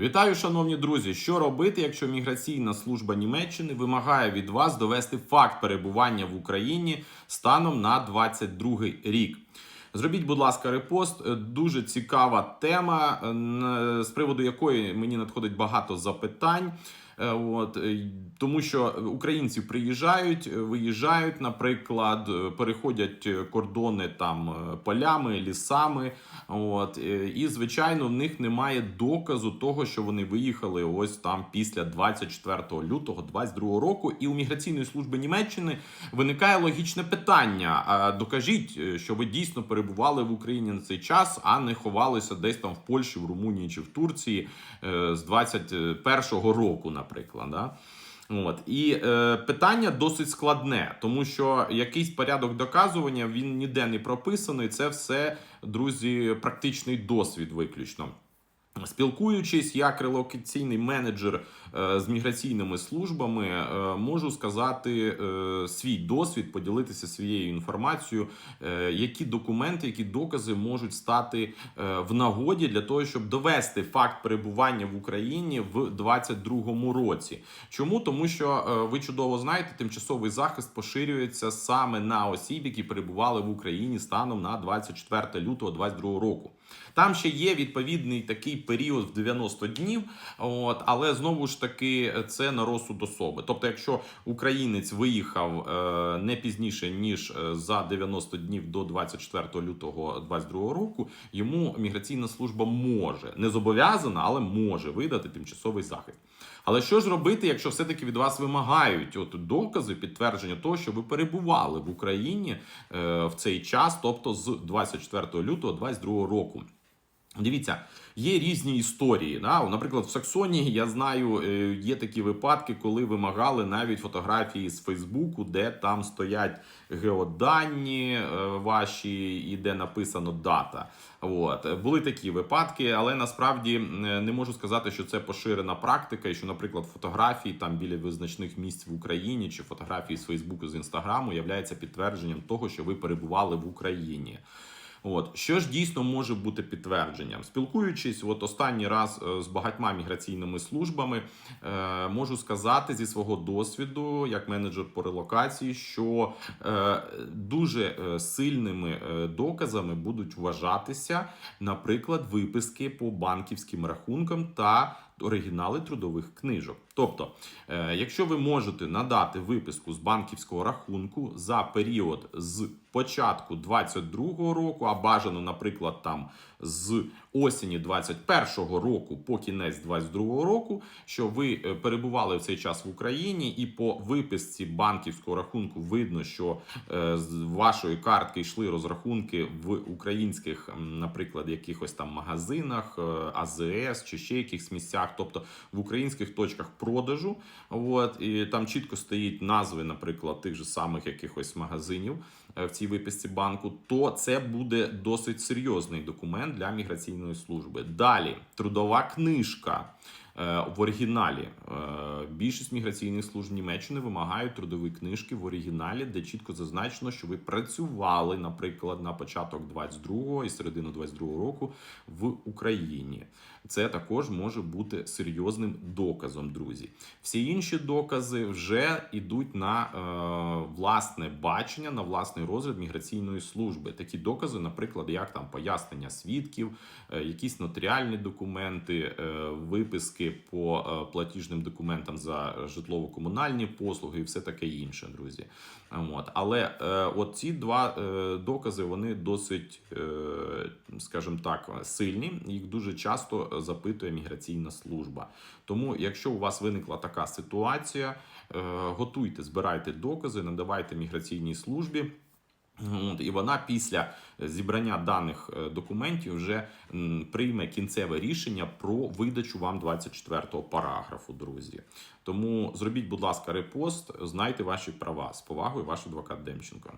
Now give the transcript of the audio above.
Вітаю, шановні друзі! Що робити, якщо міграційна служба Німеччини вимагає від вас довести факт перебування в Україні станом на 22 рік? Зробіть, будь ласка, репост. Дуже цікава тема, е, з приводу якої мені надходить багато запитань. Е, От е, тому, що українці приїжджають, е, виїжджають, наприклад, переходять кордони там полями, лісами. От і звичайно, в них немає доказу того, що вони виїхали ось там після 24 лютого 22 року. І у міграційної служби Німеччини виникає логічне питання: а докажіть, що ви дійсно перебували в Україні на цей час, а не ховалися десь там в Польщі, в Румунії чи в Турції з 21-го року, наприклад. Да? От і е, питання досить складне, тому що якийсь порядок доказування він ніде не прописаний. Це все, друзі, практичний досвід виключно. Спілкуючись як релокаційний менеджер е, з міграційними службами, е, можу сказати е, свій досвід, поділитися своєю інформацією, які документи, які докази можуть стати в нагоді для того, щоб довести факт перебування в Україні в 2022 році. Чому? Тому що ви чудово знаєте, тимчасовий захист поширюється саме на осіб, які перебували в Україні станом на 24 лютого 2022 року. Там ще є відповідний такий період в 90 днів, от, але знову ж таки це на розсуд особи. Тобто, якщо українець виїхав е, не пізніше ніж е, за 90 днів до 24 лютого 2022 року, йому міграційна служба може не зобов'язана, але може видати тимчасовий захист. Але що ж робити, якщо все-таки від вас вимагають от докази, підтвердження того, що ви перебували в Україні е, в цей час, тобто з 24 лютого 2022 року? Дивіться, є різні історії. Да? Наприклад, в Саксонії я знаю, е, є такі випадки, коли вимагали навіть фотографії з Фейсбуку, де там стоять геодані е, ваші і де написано дата. От були такі випадки, але насправді е, не можу сказати, що це поширена практика, і що, наприклад, фотографії там біля визначних місць в Україні чи фотографії з Фейсбуку з Інстаграму являються підтвердженням того, що ви перебували в Україні. От що ж дійсно може бути підтвердженням, спілкуючись, от останній раз е, з багатьма міграційними службами, е, можу сказати зі свого досвіду, як менеджер по релокації, що е, дуже сильними доказами будуть вважатися, наприклад, виписки по банківським рахункам та оригінали трудових книжок. Тобто, е, якщо ви можете надати виписку з банківського рахунку за період з початку 22 року, а бажано, наприклад, там з осені 21 року по кінець 22 року, що ви е, перебували в цей час в Україні, і по виписці банківського рахунку видно, що е, з вашої картки йшли розрахунки в українських, наприклад, якихось там магазинах, АЗС чи ще якихось місцях, тобто в українських точках продажу. От і там чітко стоїть назви, наприклад, тих же самих якихось магазинів е, в цій виписці банку, то це буде досить серйозний документ для міграційної служби. Далі трудова книжка. Е, В оригіналі Е, більшість міграційних служб Німеччини вимагають трудові книжки в оригіналі, де чітко зазначено, що ви працювали, наприклад, на початок 22-го і середину 22-го року в Україні. Це також може бути серйозним доказом, друзі. Всі інші докази вже йдуть на е, власне бачення, на власний розгляд міграційної служби. Такі докази, наприклад, як там пояснення свідків, е, якісь нотаріальні документи, е, виписки по е, платіжним документам за житлово-комунальні послуги і все таке інше, друзі. От. Але е, от ці два е, докази вони досить, скажімо так, сильні. Їх дуже часто запитує міграційна служба. Тому, якщо у вас виникла така ситуація, готуйте, збирайте докази, надавайте міграційній службі. І вона після зібрання даних е, документів вже прийме кінцеве рішення про видачу вам 24-го параграфу, друзі. Тому зробіть, будь ласка, репост, знайте ваші права з повагою, ваш адвокат Демченко.